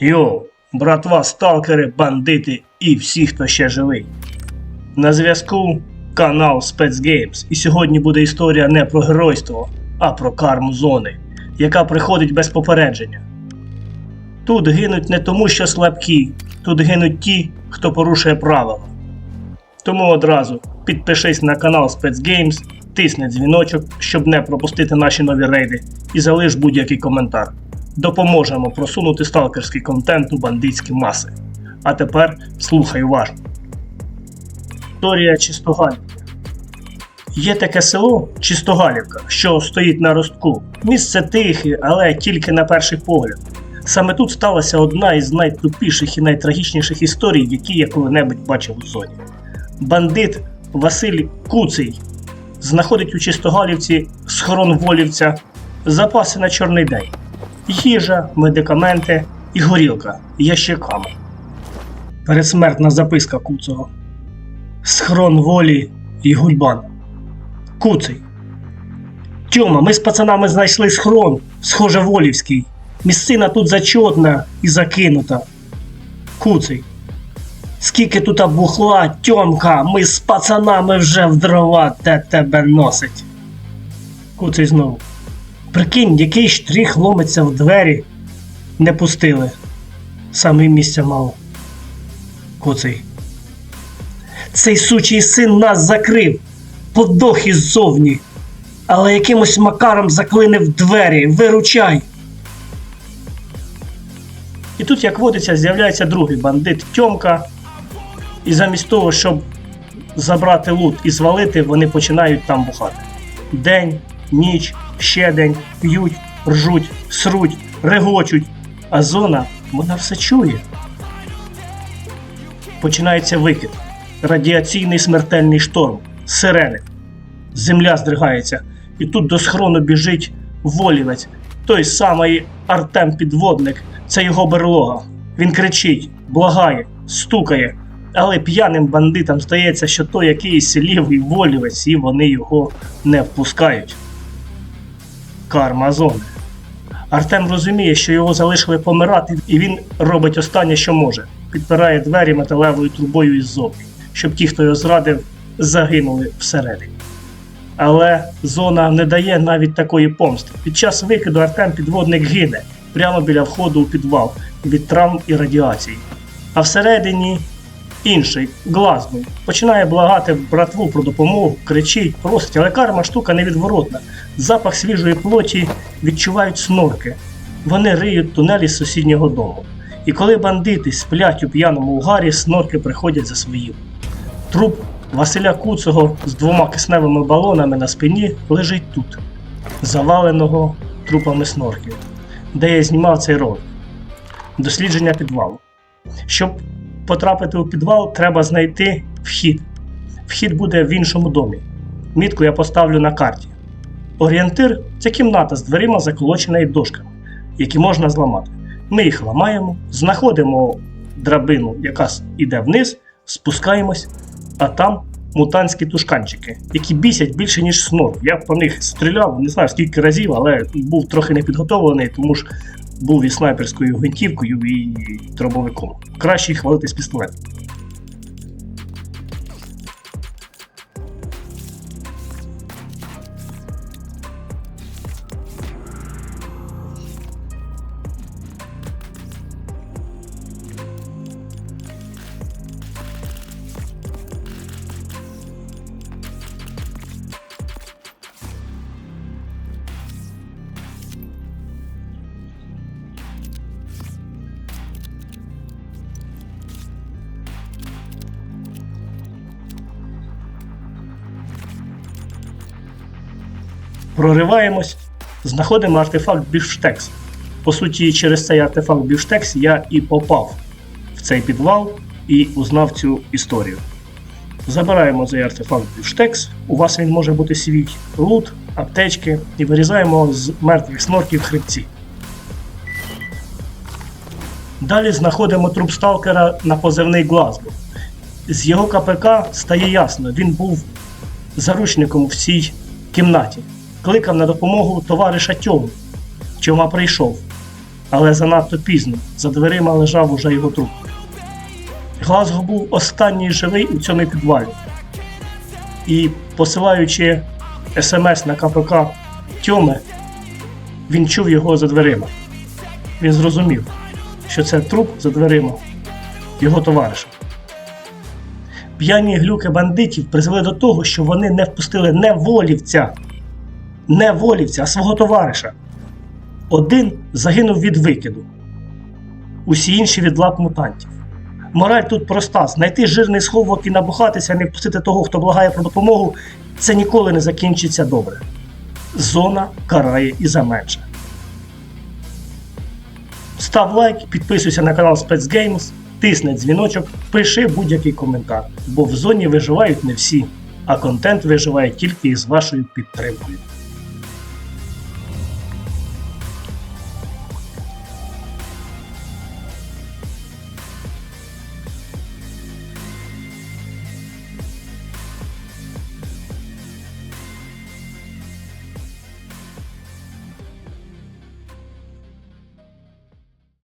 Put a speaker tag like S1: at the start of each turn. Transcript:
S1: Йоу, братва, сталкери, бандити і всі, хто ще живий. На зв'язку канал Спецгеймс. І сьогодні буде історія не про геройство, а про карму зони, яка приходить без попередження. Тут гинуть не тому, що слабкі, тут гинуть ті, хто порушує правила. Тому одразу підпишись на канал Спецгеймс, тисни дзвіночок, щоб не пропустити наші нові рейди, і залиш будь-який коментар. Допоможемо просунути сталкерський контент у бандитські маси. А тепер слухай уважно. Історія Чистогалівки. Є таке село Чистогалівка, що стоїть на ростку. Місце тихе, але тільки на перший погляд. Саме тут сталася одна із найтупіших і найтрагічніших історій, які я коли-небудь бачив у зоні. Бандит Василь Куций знаходить у Чистогалівці схорон волівця запаси на чорний день. Їжа, медикаменти і горілка ящиками. Передсмертна записка Куцого. Схрон волі і гульбан. Куций. Тьома, ми з пацанами знайшли схрон, схоже волівський. Місцина тут зачотна і закинута. Куций. Скільки тут бухла, Тьомка, ми з пацанами вже в дрова те тебе носить. Куций знову. Прикинь, який штрих ломиться в двері. Не пустили. Саме місця мало. Куций. Цей сучий син нас закрив. Подох іззовні. Але якимось макаром заклинив двері. Виручай. І тут, як водиться, з'являється другий бандит Тьомка. І замість того, щоб забрати лут і звалити, вони починають там бухати. День, ніч, ще день, п'ють, ржуть, сруть, регочуть. А зона, вона все чує. Починається викид. Радіаційний смертельний шторм, сирени. Земля здригається. І тут до схрону біжить волівець, той самий Артем Підводник, це його берлога. Він кричить, благає, стукає, але п'яним бандитам здається, що то якийсь лівий волівець, і вони його не впускають. Карма зони. Артем розуміє, що його залишили помирати, і він робить останнє, що може: підпирає двері металевою трубою іззовні, щоб ті, хто його зрадив, загинули всередині. Але зона не дає навіть такої помсти. Під час викиду Артем підводник гине прямо біля входу у підвал від травм і радіації. А всередині інший глазний починає благати братву про допомогу, кричить, просить, але карма штука невідворотна. Запах свіжої плоті відчувають снорки. Вони риють тунелі з сусіднього дому. І коли бандити сплять у п'яному угарі, снорки приходять за своїм. Труп Василя Куцого з двома кисневими балонами на спині лежить тут, заваленого трупами снорків, де я знімав цей ролик. Дослідження підвалу. Щоб потрапити у підвал, треба знайти вхід. Вхід буде в іншому домі. Мітку я поставлю на карті. Орієнтир це кімната з дверима, заколочена дошками, які можна зламати. Ми їх ламаємо, знаходимо драбину, яка йде вниз, спускаємось, а там мутантські тушканчики, які бісять більше, ніж снор. Я по них стріляв, не знаю скільки разів, але був трохи непідготовлений, тому ж був і снайперською гвинтівкою, і дробовиком. Краще їх валити з пістолета. Прориваємось, знаходимо артефакт Бівштекс. По суті, через цей артефакт Бівштекс я і попав в цей підвал і узнав цю історію. Забираємо цей артефакт Бівштекс, у вас він може бути свій лут, аптечки, і вирізаємо з мертвих снорків хребці. Далі знаходимо труп сталкера на позивний Глазго. З його КПК стає ясно, він був заручником в цій кімнаті. Кликав на допомогу товариша Тьому. Тьома прийшов. але занадто пізно. За дверима лежав уже його труп. Глазго був останній живий у цьому підвалі. І посилаючи смс на КПК Тьоми, він чув його за дверима. Він зрозумів, що це труп за дверима його товариша. П'яні глюки бандитів призвели до того, що вони не впустили не волівця, не волівця, а свого товариша. Один загинув від викиду, усі інші від лап мутантів. Мораль тут проста: знайти жирний сховок і набухатися, не впустити того, хто благає про допомогу, це ніколи не закінчиться добре. Зона карає і за менше. Став лайк, підписуйся на канал Спецгеймс, тисни дзвіночок, пиши будь-який коментар, бо в зоні виживають не всі, а контент виживає тільки із вашою підтримкою.